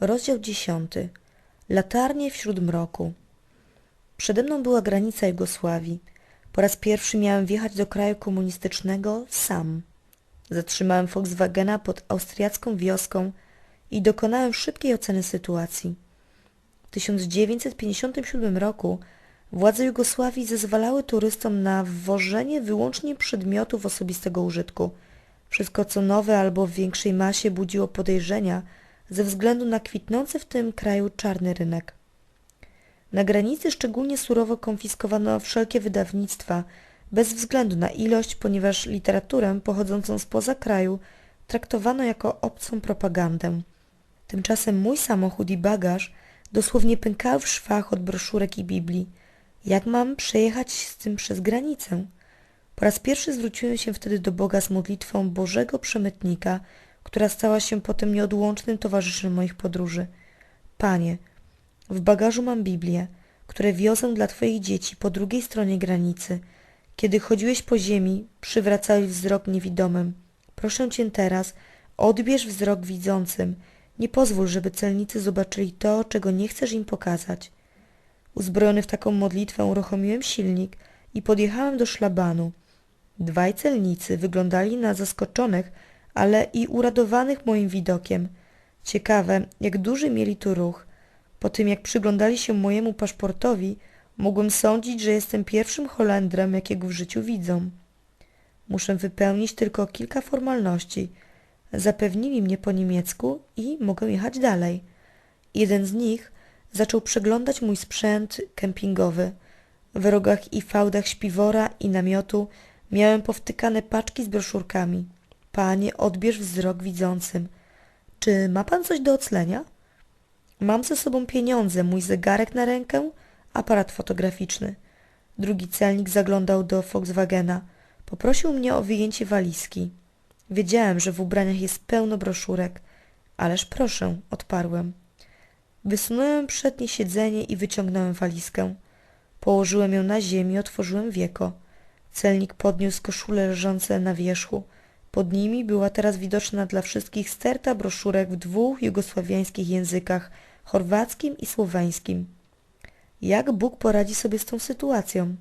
Rozdział dziesiąty. Latarnie wśród mroku. Przede mną była granica Jugosławii. Po raz pierwszy miałem wjechać do kraju komunistycznego sam. Zatrzymałem Volkswagena pod austriacką wioską i dokonałem szybkiej oceny sytuacji. W 1957 roku władze Jugosławii zezwalały turystom na wwożenie wyłącznie przedmiotów osobistego użytku. Wszystko co nowe albo w większej masie budziło podejrzenia ze względu na kwitnący w tym kraju czarny rynek. Na granicy szczególnie surowo konfiskowano wszelkie wydawnictwa, bez względu na ilość, ponieważ literaturę pochodzącą spoza kraju traktowano jako obcą propagandę. Tymczasem mój samochód i bagaż dosłownie pękały w szwach od broszurek i Biblii. Jak mam przejechać z tym przez granicę? Po raz pierwszy zwróciłem się wtedy do Boga z modlitwą Bożego Przemytnika, która stała się potem nieodłącznym towarzyszem moich podróży. Panie, w bagażu mam Biblię, które wiozę dla Twoich dzieci po drugiej stronie granicy. Kiedy chodziłeś po ziemi, przywracałeś wzrok niewidomym. Proszę Cię teraz, odbierz wzrok widzącym. Nie pozwól, żeby celnicy zobaczyli to, czego nie chcesz im pokazać. Uzbrojony w taką modlitwę uruchomiłem silnik i podjechałem do szlabanu. Dwaj celnicy wyglądali na zaskoczonych, ale i uradowanych moim widokiem. Ciekawe, jak duży mieli tu ruch. Po tym, jak przyglądali się mojemu paszportowi, mogłem sądzić, że jestem pierwszym Holendrem, jakiego w życiu widzą. Muszę wypełnić tylko kilka formalności. Zapewnili mnie po niemiecku i mogę jechać dalej. Jeden z nich zaczął przeglądać mój sprzęt kempingowy. W rogach i fałdach śpiwora i namiotu miałem powtykane paczki z broszurkami. Panie, odbierz wzrok widzącym. Czy ma pan coś do oclenia? Mam ze sobą pieniądze, mój zegarek na rękę, aparat fotograficzny. Drugi celnik zaglądał do Volkswagena. Poprosił mnie o wyjęcie walizki. Wiedziałem, że w ubraniach jest pełno broszurek. Ależ proszę, odparłem. Wysunąłem przednie siedzenie i wyciągnąłem walizkę. Położyłem ją na ziemi i otworzyłem wieko. Celnik podniósł koszule leżące na wierzchu. Pod nimi była teraz widoczna dla wszystkich sterta broszurek w dwóch jugosławiańskich językach, chorwackim i słoweńskim. Jak Bóg poradzi sobie z tą sytuacją?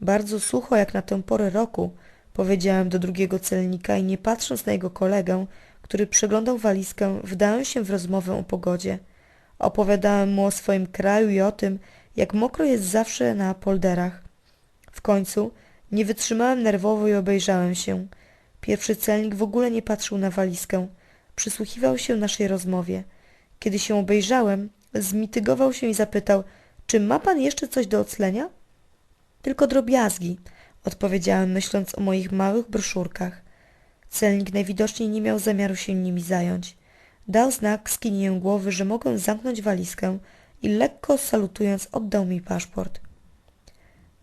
Bardzo sucho jak na tę porę roku, powiedziałem do drugiego celnika i nie patrząc na jego kolegę, który przeglądał walizkę, wdałem się w rozmowę o pogodzie. Opowiadałem mu o swoim kraju i o tym, jak mokro jest zawsze na polderach. W końcu nie wytrzymałem nerwowo i obejrzałem się. Pierwszy celnik w ogóle nie patrzył na walizkę. Przysłuchiwał się naszej rozmowie. Kiedy się obejrzałem, zmitygował się i zapytał, czy ma pan jeszcze coś do oclenia? Tylko drobiazgi, odpowiedziałem myśląc o moich małych broszurkach. Celnik najwidoczniej nie miał zamiaru się nimi zająć. Dał znak skinieniem głowy, że mogę zamknąć walizkę i lekko salutując oddał mi paszport.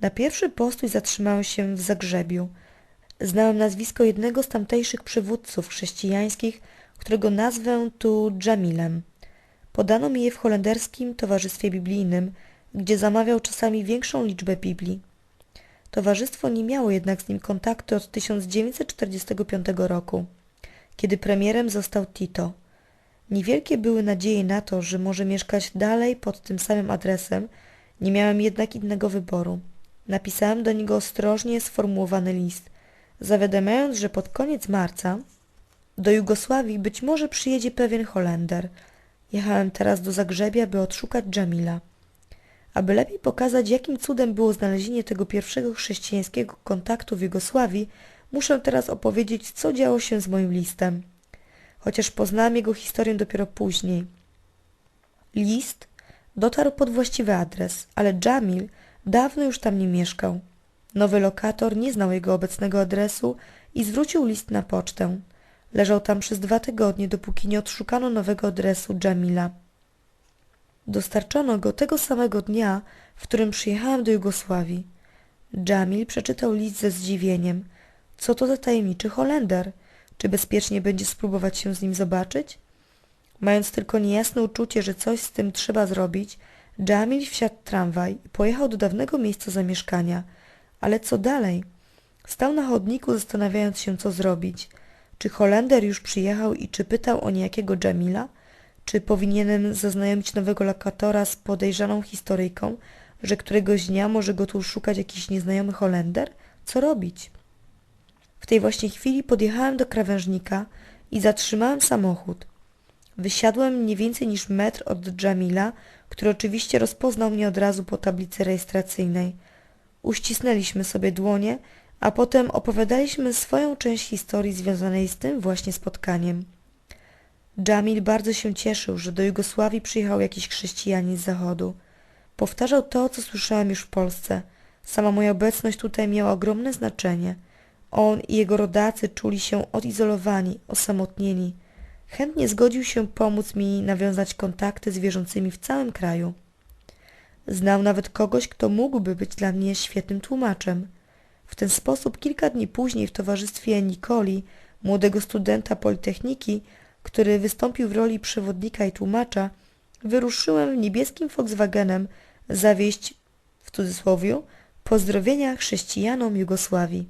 Na pierwszy postój zatrzymałem się w Zagrzebiu. Znałem nazwisko jednego z tamtejszych przywódców chrześcijańskich, którego nazwę tu Dżamilem. Podano mi je w holenderskim towarzystwie biblijnym, gdzie zamawiał czasami większą liczbę Biblii. Towarzystwo nie miało jednak z nim kontaktu od 1945 roku, kiedy premierem został Tito. Niewielkie były nadzieje na to, że może mieszkać dalej pod tym samym adresem, nie miałem jednak innego wyboru. Napisałem do niego ostrożnie sformułowany list, zawiadamiając, że pod koniec marca do Jugosławii być może przyjedzie pewien Holender. Jechałem teraz do Zagrzebia, by odszukać Dżamila. Aby lepiej pokazać, jakim cudem było znalezienie tego pierwszego chrześcijańskiego kontaktu w Jugosławii, muszę teraz opowiedzieć, co działo się z moim listem. Chociaż poznałem jego historię dopiero później. List dotarł pod właściwy adres, ale Dżamil dawno już tam nie mieszkał. Nowy lokator nie znał jego obecnego adresu i zwrócił list na pocztę. Leżał tam przez dwa tygodnie, dopóki nie odszukano nowego adresu Dżamila. Dostarczono go tego samego dnia, w którym przyjechałem do Jugosławii. Dżamil przeczytał list ze zdziwieniem. Co to za tajemniczy Holender? Czy bezpiecznie będzie spróbować się z nim zobaczyć? Mając tylko niejasne uczucie, że coś z tym trzeba zrobić, Dżamil wsiadł tramwaj i pojechał do dawnego miejsca zamieszkania. Ale co dalej? Stał na chodniku, zastanawiając się, co zrobić. Czy Holender już przyjechał i czy pytał o niejakiego Dżamila? Czy powinienem zaznajomić nowego lokatora z podejrzaną historyjką, że któregoś dnia może go tu szukać jakiś nieznajomy Holender? Co robić? W tej właśnie chwili podjechałem do krawężnika i zatrzymałem samochód. Wysiadłem mniej więcej niż metr od Dżamila, który oczywiście rozpoznał mnie od razu po tablicy rejestracyjnej. Uścisnęliśmy sobie dłonie, a potem opowiadaliśmy swoją część historii związanej z tym właśnie spotkaniem. Dżamil bardzo się cieszył, że do Jugosławii przyjechał jakiś chrześcijanin z zachodu. Powtarzał to, co słyszałem już w Polsce. Sama moja obecność tutaj miała ogromne znaczenie. On i jego rodacy czuli się odizolowani, osamotnieni. Chętnie zgodził się pomóc mi nawiązać kontakty z wierzącymi w całym kraju. Znał nawet kogoś, kto mógłby być dla mnie świetnym tłumaczem. W ten sposób kilka dni później w towarzystwie Nikoli, młodego studenta Politechniki, który wystąpił w roli przewodnika i tłumacza, wyruszyłem niebieskim Volkswagenem zawieść, w cudzysłowie, pozdrowienia chrześcijanom Jugosławii.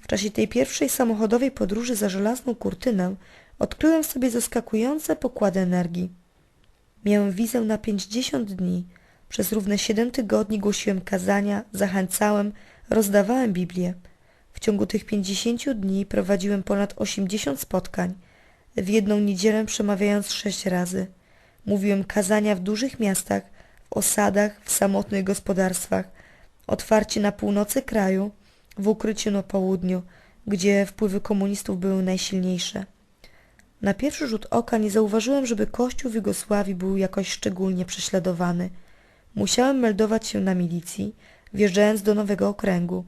W czasie tej pierwszej samochodowej podróży za żelazną kurtynę odkryłem sobie zaskakujące pokłady energii. Miałem wizę na pięćdziesiąt dni. Przez równe siedem tygodni głosiłem kazania, zachęcałem, rozdawałem Biblię. W ciągu tych pięćdziesięciu dni prowadziłem ponad osiemdziesiąt spotkań, w jedną niedzielę przemawiając sześć razy. Mówiłem kazania w dużych miastach, w osadach, w samotnych gospodarstwach, otwarcie na północy kraju, w ukryciu na południu, gdzie wpływy komunistów były najsilniejsze. Na pierwszy rzut oka nie zauważyłem, żeby kościół w Jugosławii był jakoś szczególnie prześladowany. Musiałem meldować się na milicji, wjeżdżając do nowego okręgu,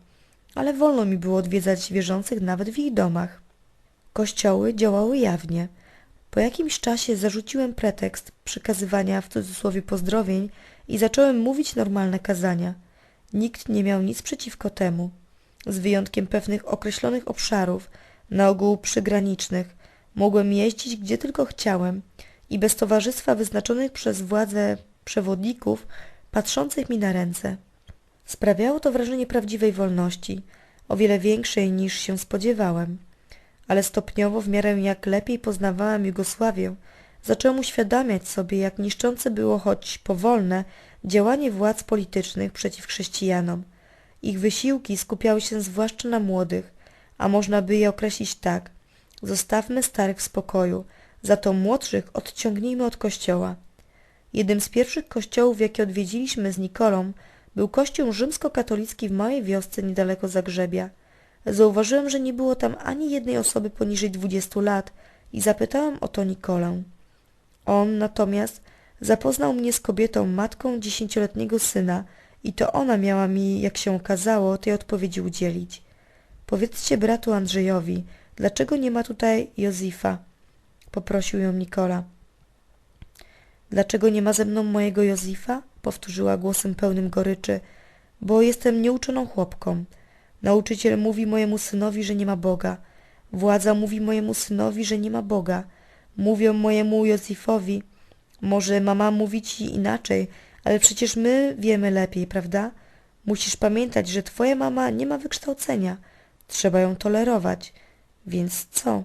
ale wolno mi było odwiedzać wierzących nawet w ich domach. Kościoły działały jawnie. Po jakimś czasie zarzuciłem pretekst przekazywania w cudzysłowie pozdrowień i zacząłem mówić normalne kazania. Nikt nie miał nic przeciwko temu, z wyjątkiem pewnych określonych obszarów, na ogół przygranicznych. Mogłem jeździć gdzie tylko chciałem i bez towarzystwa wyznaczonych przez władze przewodników patrzących mi na ręce. Sprawiało to wrażenie prawdziwej wolności, o wiele większej niż się spodziewałem. Ale stopniowo, w miarę jak lepiej poznawałem Jugosławię, zacząłem uświadamiać sobie, jak niszczące było choć powolne działanie władz politycznych przeciw chrześcijanom. Ich wysiłki skupiały się zwłaszcza na młodych, a można by je określić tak. Zostawmy starych w spokoju, za to młodszych odciągnijmy od kościoła. Jednym z pierwszych kościołów, jakie odwiedziliśmy z Nikolą, był kościół rzymskokatolicki w małej wiosce niedaleko Zagrzebia. Zauważyłem, że nie było tam ani jednej osoby poniżej dwudziestu lat i zapytałem o to Nikolę. On natomiast zapoznał mnie z kobietą, matką dziesięcioletniego syna i to ona miała mi, jak się okazało, tej odpowiedzi udzielić. Powiedzcie bratu Andrzejowi, dlaczego nie ma tutaj Józefa? Poprosił ją Nikola. Dlaczego nie ma ze mną mojego Józefa? Powtórzyła głosem pełnym goryczy. Bo jestem nieuczoną chłopką. Nauczyciel mówi mojemu synowi, że nie ma Boga. Władza mówi mojemu synowi, że nie ma Boga. Mówią mojemu Józefowi. Może mama mówi ci inaczej, ale przecież my wiemy lepiej, prawda? Musisz pamiętać, że twoja mama nie ma wykształcenia. Trzeba ją tolerować. Więc co?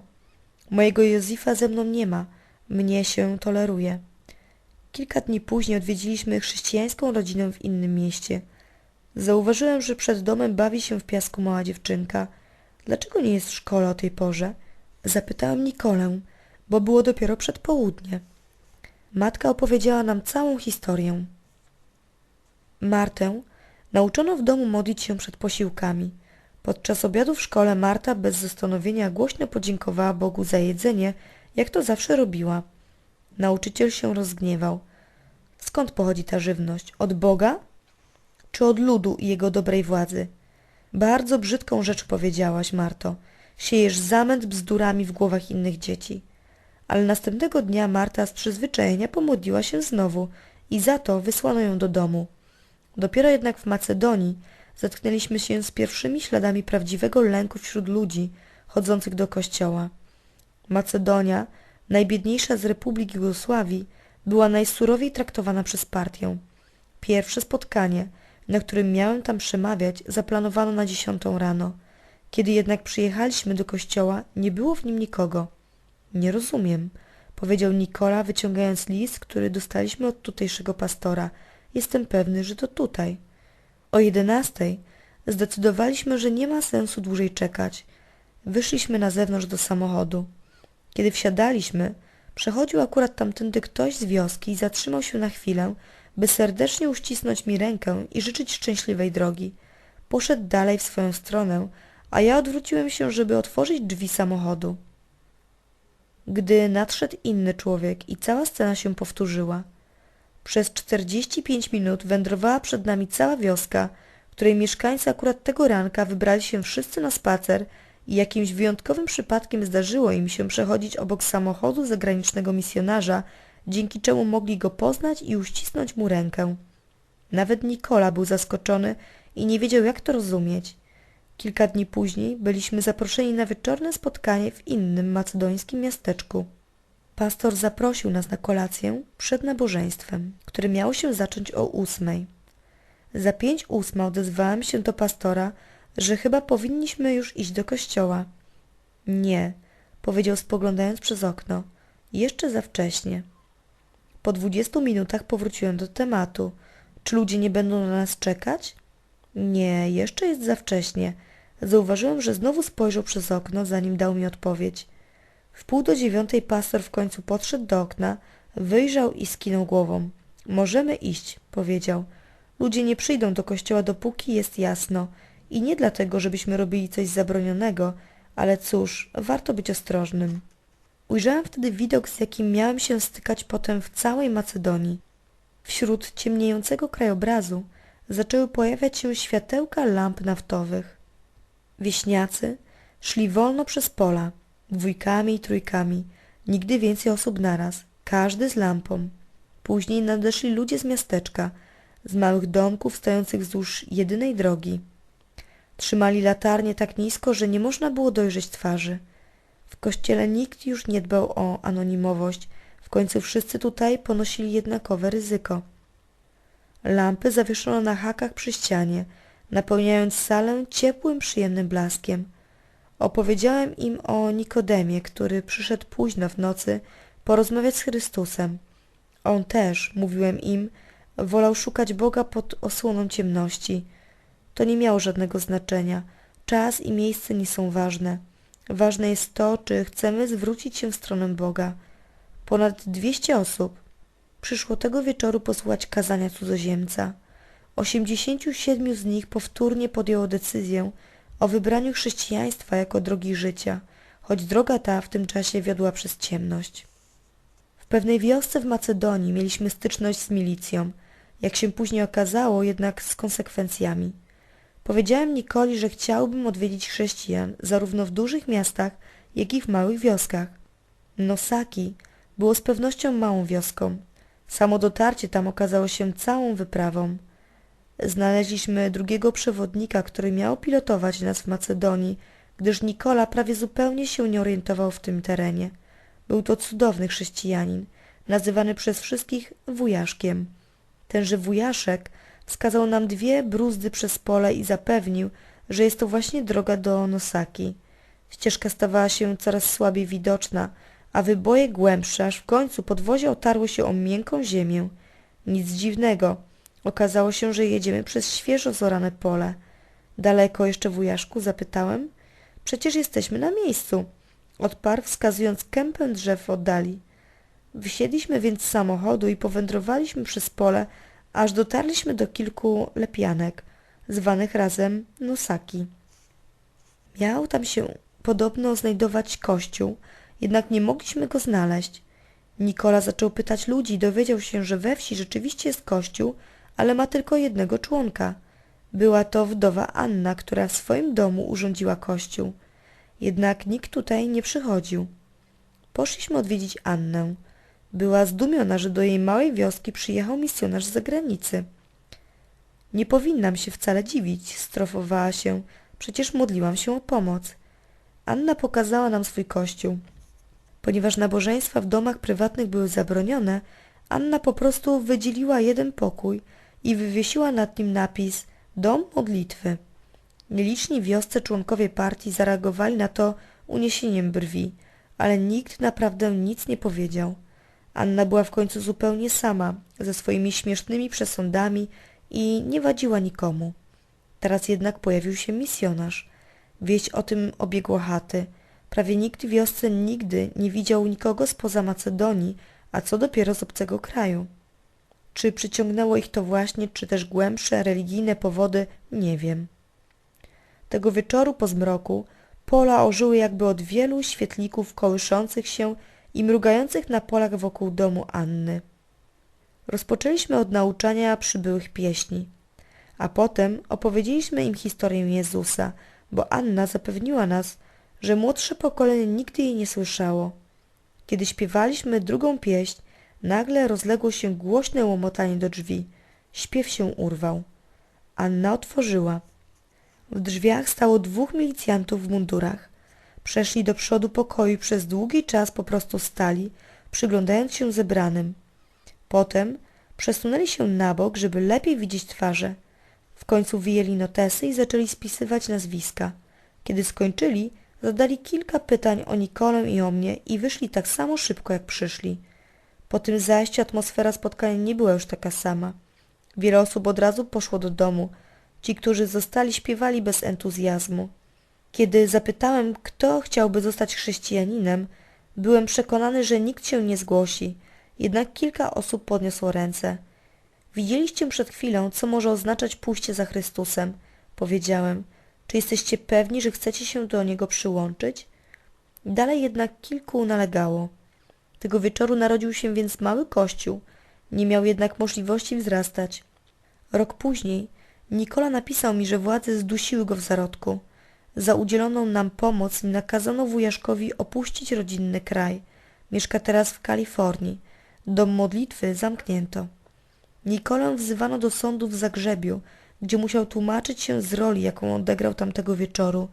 Mojego Józefa ze mną nie ma. Mnie się toleruje. Kilka dni później odwiedziliśmy chrześcijańską rodzinę w innym mieście. Zauważyłem, że przed domem bawi się w piasku mała dziewczynka. Dlaczego nie jest w szkole o tej porze? Zapytałem Nikolę, bo było dopiero przedpołudnie. Matka opowiedziała nam całą historię. Martę nauczono w domu modlić się przed posiłkami. Podczas obiadu w szkole Marta bez zastanowienia głośno podziękowała Bogu za jedzenie, jak to zawsze robiła. Nauczyciel się rozgniewał. Skąd pochodzi ta żywność? Od Boga? Czy od ludu i jego dobrej władzy? Bardzo brzydką rzecz powiedziałaś, Marto. Siejesz zamęt bzdurami w głowach innych dzieci. Ale następnego dnia Marta z przyzwyczajenia pomodliła się znowu i za to wysłano ją do domu. Dopiero jednak w Macedonii zetknęliśmy się z pierwszymi śladami prawdziwego lęku wśród ludzi chodzących do kościoła. Macedonia, najbiedniejsza z republik Jugosławii, była najsurowiej traktowana przez partię. Pierwsze spotkanie, na którym miałem tam przemawiać, zaplanowano na dziesiątą rano. Kiedy jednak przyjechaliśmy do kościoła, nie było w nim nikogo. Nie rozumiem, powiedział Nikola, wyciągając list, który dostaliśmy od tutejszego pastora. Jestem pewny, że to tutaj. O jedenastej zdecydowaliśmy, że nie ma sensu dłużej czekać. Wyszliśmy na zewnątrz do samochodu. Kiedy wsiadaliśmy, przechodził akurat tamtędy ktoś z wioski i zatrzymał się na chwilę, by serdecznie uścisnąć mi rękę i życzyć szczęśliwej drogi. Poszedł dalej w swoją stronę, a ja odwróciłem się, żeby otworzyć drzwi samochodu. Gdy nadszedł inny człowiek i cała scena się powtórzyła. Przez czterdzieści pięć minut wędrowała przed nami cała wioska, której mieszkańcy akurat tego ranka wybrali się wszyscy na spacer i jakimś wyjątkowym przypadkiem zdarzyło im się przechodzić obok samochodu zagranicznego misjonarza, dzięki czemu mogli go poznać i uścisnąć mu rękę. Nawet Nikola był zaskoczony i nie wiedział jak to rozumieć. Kilka dni później byliśmy zaproszeni na wieczorne spotkanie w innym macedońskim miasteczku. Pastor zaprosił nas na kolację przed nabożeństwem, które miało się zacząć o ósmej. Za pięć ósma odezwałem się do pastora, że chyba powinniśmy już iść do kościoła. Nie, powiedział spoglądając przez okno. Jeszcze za wcześnie. Po dwudziestu minutach powróciłem do tematu. Czy ludzie nie będą na nas czekać? Nie, jeszcze jest za wcześnie. Zauważyłem, że znowu spojrzał przez okno, zanim dał mi odpowiedź. W pół do dziewiątej pastor w końcu podszedł do okna, wyjrzał i skinął głową. Możemy iść, powiedział. Ludzie nie przyjdą do kościoła, dopóki jest jasno. I nie dlatego, żebyśmy robili coś zabronionego, ale cóż, warto być ostrożnym. Ujrzałem wtedy widok, z jakim miałem się stykać potem w całej Macedonii. Wśród ciemniejącego krajobrazu zaczęły pojawiać się światełka lamp naftowych. Wieśniacy szli wolno przez pola, dwójkami i trójkami, nigdy więcej osób naraz, każdy z lampą. Później nadeszli ludzie z miasteczka, z małych domków stojących wzdłuż jedynej drogi. Trzymali latarnie tak nisko, że nie można było dojrzeć twarzy. W kościele nikt już nie dbał o anonimowość, w końcu wszyscy tutaj ponosili jednakowe ryzyko. Lampy zawieszono na hakach przy ścianie, napełniając salę ciepłym, przyjemnym blaskiem. Opowiedziałem im o Nikodemie, który przyszedł późno w nocy porozmawiać z Chrystusem. On też, mówiłem im, wolał szukać Boga pod osłoną ciemności. To nie miało żadnego znaczenia. Czas i miejsce nie są ważne. Ważne jest to, czy chcemy zwrócić się w stronę Boga. Ponad dwieście osób przyszło tego wieczoru posłuchać kazania cudzoziemca. Osiemdziesięciu siedmiu z nich powtórnie podjęło decyzję o wybraniu chrześcijaństwa jako drogi życia, choć droga ta w tym czasie wiodła przez ciemność. W pewnej wiosce w Macedonii mieliśmy styczność z milicją, jak się później okazało, jednak z konsekwencjami. Powiedziałem Nikoli, że chciałbym odwiedzić chrześcijan zarówno w dużych miastach, jak i w małych wioskach. Nosaki było z pewnością małą wioską. Samo dotarcie tam okazało się całą wyprawą. Znaleźliśmy drugiego przewodnika, który miał pilotować nas w Macedonii, gdyż Nikola prawie zupełnie się nie orientował w tym terenie. Był to cudowny chrześcijanin, nazywany przez wszystkich wujaszkiem. Tenże wujaszek wskazał nam dwie bruzdy przez pole i zapewnił, że jest to właśnie droga do Nosaki. Ścieżka stawała się coraz słabiej widoczna, a wyboje głębsze, aż w końcu podwozie otarło się o miękką ziemię. Nic dziwnego. Okazało się, że jedziemy przez świeżo zorane pole. Daleko jeszcze, wujaszku? zapytałem. Przecież jesteśmy na miejscu. Odparł, wskazując kępę drzew w oddali. Wysiedliśmy więc z samochodu i powędrowaliśmy przez pole, aż dotarliśmy do kilku lepianek, zwanych razem nosaki. Miał tam się podobno znajdować kościół, jednak nie mogliśmy go znaleźć. Nikola zaczął pytać ludzi i dowiedział się, że we wsi rzeczywiście jest kościół, ale ma tylko jednego członka. Była to wdowa Anna, która w swoim domu urządziła kościół. Jednak nikt tutaj nie przychodził. Poszliśmy odwiedzić Annę. Była zdumiona, że do jej małej wioski przyjechał misjonarz z zagranicy. Nie powinnam się wcale dziwić, strofowała się. Przecież modliłam się o pomoc. Anna pokazała nam swój kościół. Ponieważ nabożeństwa w domach prywatnych były zabronione, Anna po prostu wydzieliła jeden pokój i wywiesiła nad nim napis Dom modlitwy. Nieliczni wiosce członkowie partii zareagowali na to uniesieniem brwi, ale nikt naprawdę nic nie powiedział. Anna była w końcu zupełnie sama, ze swoimi śmiesznymi przesądami i nie wadziła nikomu. Teraz jednak pojawił się misjonarz. Wieść o tym obiegła chaty. Prawie nikt w wiosce nigdy nie widział nikogo spoza Macedonii, a co dopiero z obcego kraju. Czy przyciągnęło ich to właśnie, czy też głębsze religijne powody, nie wiem. Tego wieczoru po zmroku pola ożyły jakby od wielu świetlików kołyszących się i mrugających na polach wokół domu Anny. Rozpoczęliśmy od nauczania przybyłych pieśni, a potem opowiedzieliśmy im historię Jezusa, bo Anna zapewniła nas, że młodsze pokolenie nigdy jej nie słyszało. Kiedy śpiewaliśmy drugą pieśń, nagle rozległo się głośne łomotanie do drzwi. Śpiew się urwał. Anna otworzyła. W drzwiach stało dwóch milicjantów w mundurach. Przeszli do przodu pokoju i przez długi czas po prostu stali, przyglądając się zebranym. Potem przesunęli się na bok, żeby lepiej widzieć twarze. W końcu wyjęli notesy i zaczęli spisywać nazwiska. Kiedy skończyli, zadali kilka pytań o Nikolę i o mnie i wyszli tak samo szybko, jak przyszli. Po tym zajściu atmosfera spotkania nie była już taka sama. Wiele osób od razu poszło do domu. Ci, którzy zostali, śpiewali bez entuzjazmu. Kiedy zapytałem, kto chciałby zostać chrześcijaninem, byłem przekonany, że nikt się nie zgłosi. Jednak kilka osób podniosło ręce. Widzieliście przed chwilą, co może oznaczać pójście za Chrystusem. Powiedziałem. Czy jesteście pewni, że chcecie się do Niego przyłączyć? Dalej jednak kilku nalegało. Tego wieczoru narodził się więc mały kościół. Nie miał jednak możliwości wzrastać. Rok później Nikola napisał mi, że władze zdusiły go w zarodku. Za udzieloną nam pomoc nakazano wujaszkowi opuścić rodzinny kraj. Mieszka teraz w Kalifornii. Dom modlitwy zamknięto. Nikolę wzywano do sądu w Zagrzebiu, gdzie musiał tłumaczyć się z roli, jaką odegrał tamtego wieczoru.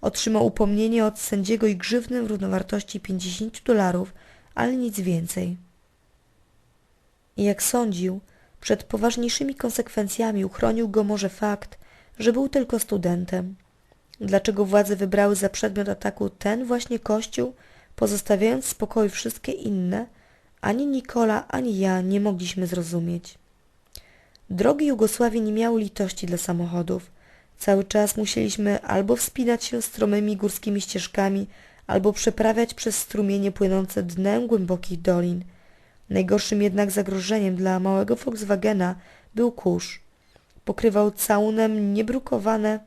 Otrzymał upomnienie od sędziego i grzywnę w równowartości 50 dolarów, ale nic więcej. Jak sądził, przed poważniejszymi konsekwencjami uchronił go może fakt, że był tylko studentem. Dlaczego władze wybrały za przedmiot ataku ten właśnie kościół, pozostawiając w spokoju wszystkie inne, ani Nikola, ani ja nie mogliśmy zrozumieć. Drogi Jugosławii nie miały litości dla samochodów. Cały czas musieliśmy albo wspinać się stromymi górskimi ścieżkami, albo przeprawiać przez strumienie płynące dnem głębokich dolin. Najgorszym jednak zagrożeniem dla małego Volkswagena był kurz. Pokrywał całunem niebrukowane,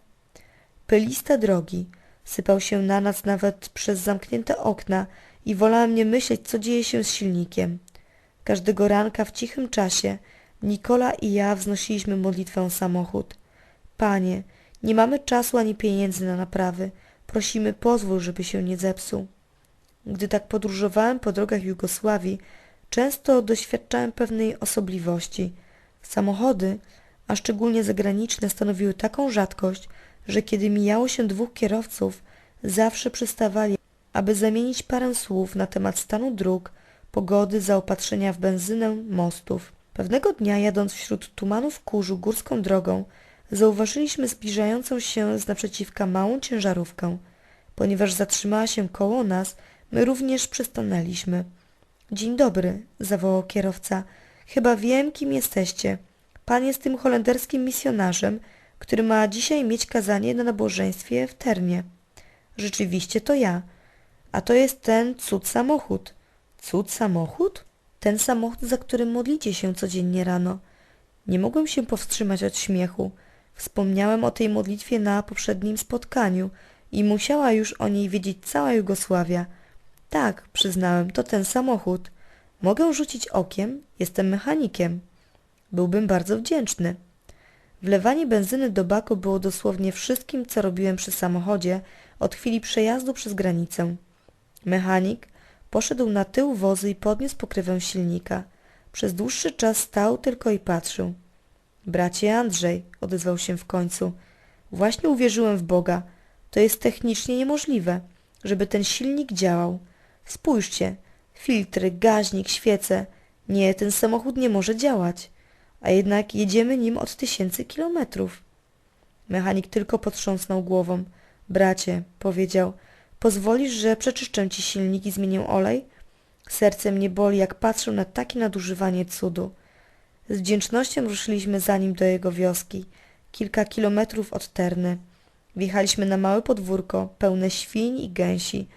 pyliste drogi. Sypał się na nas nawet przez zamknięte okna i wolałem nie myśleć, co dzieje się z silnikiem. Każdego ranka w cichym czasie Nikola i ja wznosiliśmy modlitwę o samochód. Panie, nie mamy czasu ani pieniędzy na naprawy. Prosimy, pozwól, żeby się nie zepsuł. Gdy tak podróżowałem po drogach Jugosławii, często doświadczałem pewnej osobliwości. Samochody, a szczególnie zagraniczne, stanowiły taką rzadkość, że kiedy mijało się dwóch kierowców, zawsze przystawali, aby zamienić parę słów na temat stanu dróg, pogody, zaopatrzenia w benzynę, mostów. Pewnego dnia, jadąc wśród tumanów kurzu górską drogą, zauważyliśmy zbliżającą się z naprzeciwka małą ciężarówkę. Ponieważ zatrzymała się koło nas, my również przystanęliśmy. Dzień dobry, zawołał kierowca. Chyba wiem, kim jesteście. Pan jest tym holenderskim misjonarzem, który ma dzisiaj mieć kazanie na nabożeństwie w Ternie. Rzeczywiście to ja. A to jest ten cud samochód. Cud samochód? Ten samochód, za którym modlicie się codziennie rano. Nie mogłem się powstrzymać od śmiechu. Wspomniałem o tej modlitwie na poprzednim spotkaniu i musiała już o niej wiedzieć cała Jugosławia. Tak, przyznałem, to ten samochód. Mogę rzucić okiem? Jestem mechanikiem. Byłbym bardzo wdzięczny. Wlewanie benzyny do baku było dosłownie wszystkim, co robiłem przy samochodzie od chwili przejazdu przez granicę. Mechanik poszedł na tył wozu i podniósł pokrywę silnika. Przez dłuższy czas stał tylko i patrzył. Bracie Andrzej, odezwał się w końcu, właśnie uwierzyłem w Boga. To jest technicznie niemożliwe, żeby ten silnik działał. Spójrzcie, filtry, gaźnik, świece. Nie, ten samochód nie może działać. A jednak jedziemy nim od tysięcy kilometrów. Mechanik tylko potrząsnął głową. Bracie, powiedział, Pozwolisz, że przeczyszczę ci silnik i zmienię olej? Serce mnie boli, jak patrzę na takie nadużywanie cudu. Z wdzięcznością ruszyliśmy za nim do jego wioski, kilka kilometrów od Terny. Wjechaliśmy na małe podwórko, pełne świń i gęsi.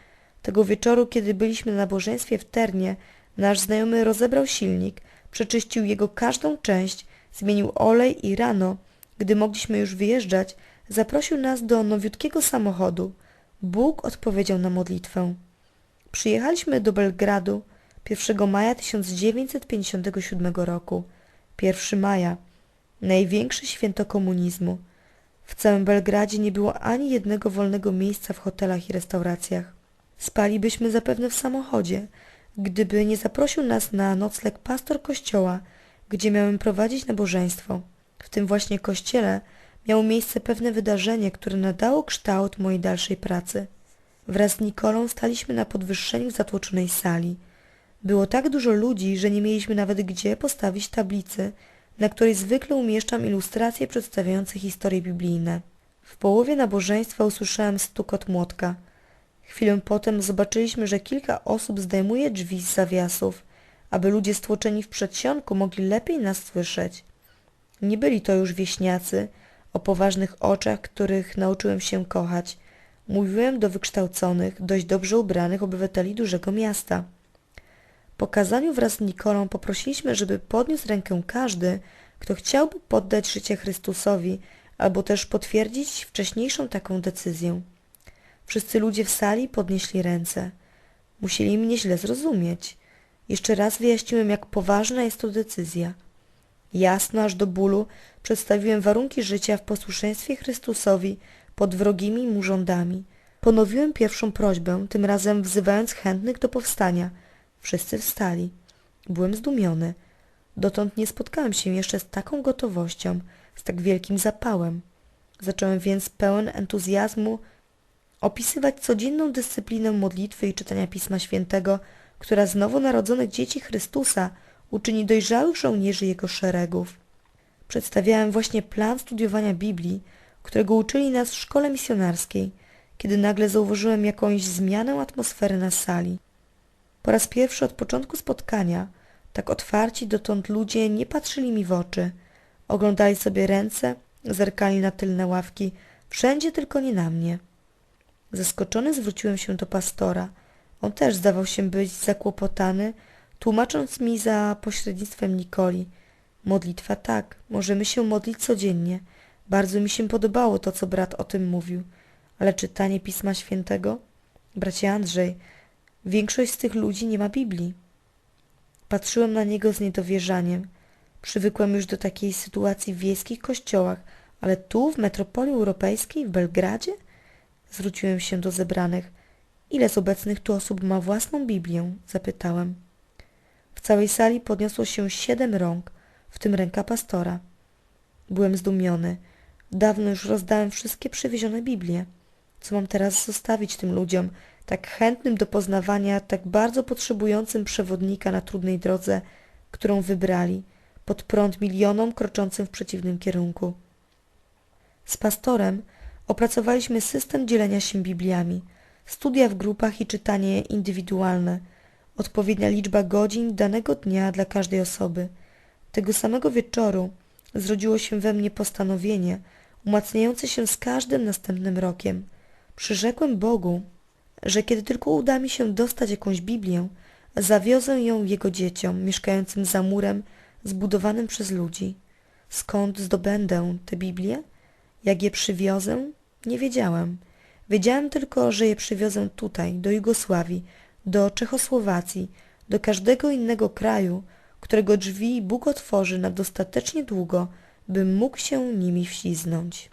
Tego wieczoru, kiedy byliśmy na nabożeństwie w Ternie, nasz znajomy rozebrał silnik, przeczyścił jego każdą część, zmienił olej i rano, gdy mogliśmy już wyjeżdżać, zaprosił nas do nowiutkiego samochodu. Bóg odpowiedział na modlitwę. Przyjechaliśmy do Belgradu 1 maja 1957 roku. 1 maja, największe święto komunizmu. W całym Belgradzie nie było ani jednego wolnego miejsca w hotelach i restauracjach. Spalibyśmy zapewne w samochodzie, gdyby nie zaprosił nas na nocleg pastor kościoła, gdzie miałem prowadzić nabożeństwo. W tym właśnie kościele miało miejsce pewne wydarzenie, które nadało kształt mojej dalszej pracy. Wraz z Nikolą staliśmy na podwyższeniu zatłoczonej sali. Było tak dużo ludzi, że nie mieliśmy nawet gdzie postawić tablicy, na której zwykle umieszczam ilustracje przedstawiające historie biblijne. W połowie nabożeństwa usłyszałem stukot młotka. Chwilę potem zobaczyliśmy, że kilka osób zdejmuje drzwi z zawiasów, aby ludzie stłoczeni w przedsionku mogli lepiej nas słyszeć. Nie byli to już wieśniacy, o poważnych oczach, których nauczyłem się kochać. Mówiłem do wykształconych, dość dobrze ubranych obywateli dużego miasta. Po kazaniu wraz z Nikolą poprosiliśmy, żeby podniósł rękę każdy, kto chciałby poddać życie Chrystusowi albo też potwierdzić wcześniejszą taką decyzję. Wszyscy ludzie w sali podnieśli ręce. Musieli mnie źle zrozumieć. Jeszcze raz wyjaśniłem, jak poważna jest to decyzja. Jasno aż do bólu przedstawiłem warunki życia w posłuszeństwie Chrystusowi pod wrogimi mu rządami. Ponowiłem pierwszą prośbę, tym razem wzywając chętnych do powstania. Wszyscy wstali. Byłem zdumiony. Dotąd nie spotkałem się jeszcze z taką gotowością, z tak wielkim zapałem. Zacząłem więc pełen entuzjazmu opisywać codzienną dyscyplinę modlitwy i czytania Pisma Świętego, która z nowonarodzonych dzieci Chrystusa uczyni dojrzałych żołnierzy jego szeregów. Przedstawiałem właśnie plan studiowania Biblii, którego uczyli nas w szkole misjonarskiej, kiedy nagle zauważyłem jakąś zmianę atmosfery na sali. Po raz pierwszy od początku spotkania tak otwarci dotąd ludzie nie patrzyli mi w oczy. Oglądali sobie ręce, zerkali na tylne ławki, wszędzie tylko nie na mnie. Zaskoczony zwróciłem się do pastora. On też zdawał się być zakłopotany, tłumacząc mi za pośrednictwem Nikoli. Modlitwa tak, możemy się modlić codziennie. Bardzo mi się podobało to, co brat o tym mówił. Ale czytanie Pisma Świętego? Bracie Andrzej, większość z tych ludzi nie ma Biblii. Patrzyłem na niego z niedowierzaniem. Przywykłem już do takiej sytuacji w wiejskich kościołach, ale tu, w metropolii europejskiej, w Belgradzie? Zwróciłem się do zebranych. Ile z obecnych tu osób ma własną Biblię? Zapytałem. W całej sali podniosło się siedem rąk, w tym ręka pastora. Byłem zdumiony. Dawno już rozdałem wszystkie przywiezione Biblie. Co mam teraz zostawić tym ludziom, tak chętnym do poznawania, tak bardzo potrzebującym przewodnika na trudnej drodze, którą wybrali, pod prąd milionom kroczącym w przeciwnym kierunku. Z pastorem opracowaliśmy system dzielenia się Bibliami, studia w grupach i czytanie indywidualne, odpowiednia liczba godzin danego dnia dla każdej osoby. Tego samego wieczoru zrodziło się we mnie postanowienie, umacniające się z każdym następnym rokiem. Przyrzekłem Bogu, że kiedy tylko uda mi się dostać jakąś Biblię, zawiozę ją jego dzieciom mieszkającym za murem zbudowanym przez ludzi. Skąd zdobędę te Biblie? Jak je przywiozę? Nie wiedziałem. Wiedziałem tylko, że je przywiozę tutaj, do Jugosławii, do Czechosłowacji, do każdego innego kraju, którego drzwi Bóg otworzy na dostatecznie długo, bym mógł się nimi wśliznąć.